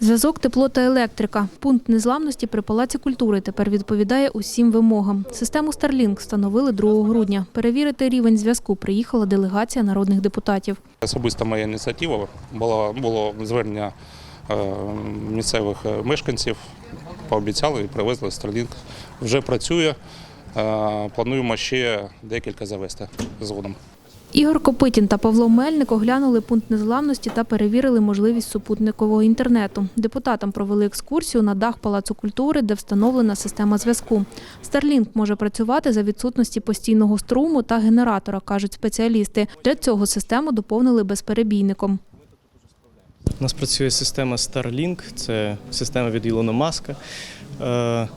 Зв'язок, тепло та електрика. Пункт незламності при Палаці культури тепер відповідає усім вимогам. Систему Starlink встановили 2 грудня. Перевірити рівень зв'язку приїхала делегація народних депутатів. Особиста моя ініціатива була було звернення е, місцевих е, мешканців. Пообіцяли і привезли Starlink. Вже працює. Е, Плануємо ще декілька завести згодом. Ігор Копитін та Павло Мельник оглянули пункт незламності та перевірили можливість супутникового інтернету. Депутатам провели екскурсію на дах Палацу культури, де встановлена система зв'язку. Starlink може працювати за відсутності постійного струму та генератора, кажуть спеціалісти. Для цього систему доповнили безперебійником. У нас працює система Starlink, це система від Ілона Маска. Е, е,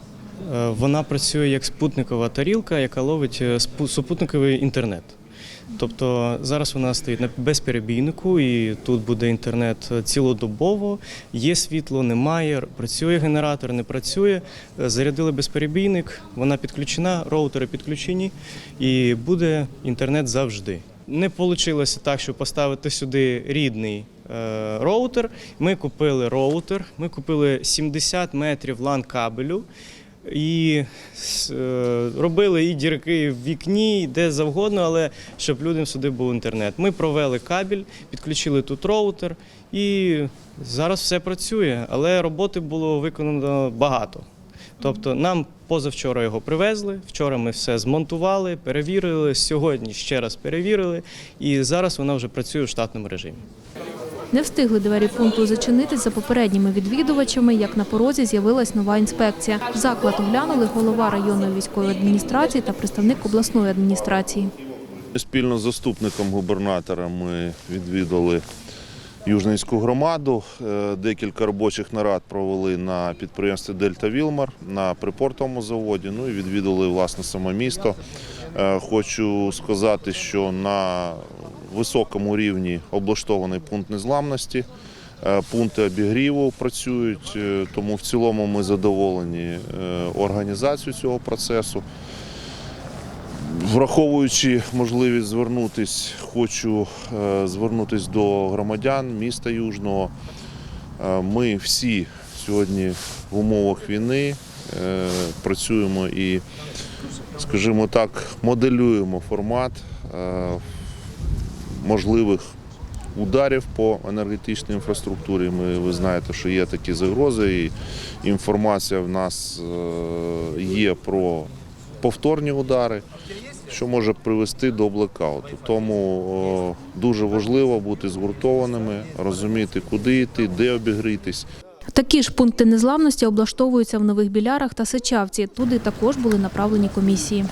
Вона працює як спутникова тарілка, яка ловить е, супутниковий інтернет. Тобто зараз вона стоїть на безперебійнику, і тут буде інтернет цілодобово. Є світло, немає, працює генератор, не працює. Е, Зарядили безперебійник, вона підключена, роутери підключені, і буде інтернет завжди. Не вийшло так, щоб поставити сюди рідний е, роутер. Ми купили роутер, ми купили 70 метрів лан кабелю. І е, робили і дірки в вікні, і де завгодно, але щоб людям сюди був інтернет. Ми провели кабель, підключили тут роутер, і зараз все працює, але роботи було виконано багато. Тобто нам позавчора його привезли, вчора ми все змонтували, перевірили, сьогодні ще раз перевірили, і зараз вона вже працює в штатному режимі. Не встигли двері пункту зачинитись за попередніми відвідувачами, як на порозі з'явилась нова інспекція. Заклад оглянули голова районної військової адміністрації та представник обласної адміністрації. Спільно з заступником губернатора ми відвідали Южненську громаду. Е, Декілька робочих нарад провели на підприємстві Дельта Вілмар на припортовому заводі. Ну і відвідали власне саме місто. Е, Хочу сказати, що на високому рівні облаштований пункт незламності. Е, Пункти обігріву працюють, е, тому в цілому ми задоволені е, організацією цього процесу. Враховуючи можливість звернутись, хочу звернутись до громадян міста Южного. Ми всі сьогодні в умовах війни працюємо і, скажімо так, моделюємо формат можливих ударів по енергетичній інфраструктурі. Ми, ви знаєте, що є такі загрози, і інформація в нас е, є про повторні удари, що може привести до блекауту. Тому дуже важливо бути згуртованими, розуміти, куди йти, де обігрітись. Такі ж пункти незламності облаштовуються в нових білярах та сичавці. Туди також були направлені комісії.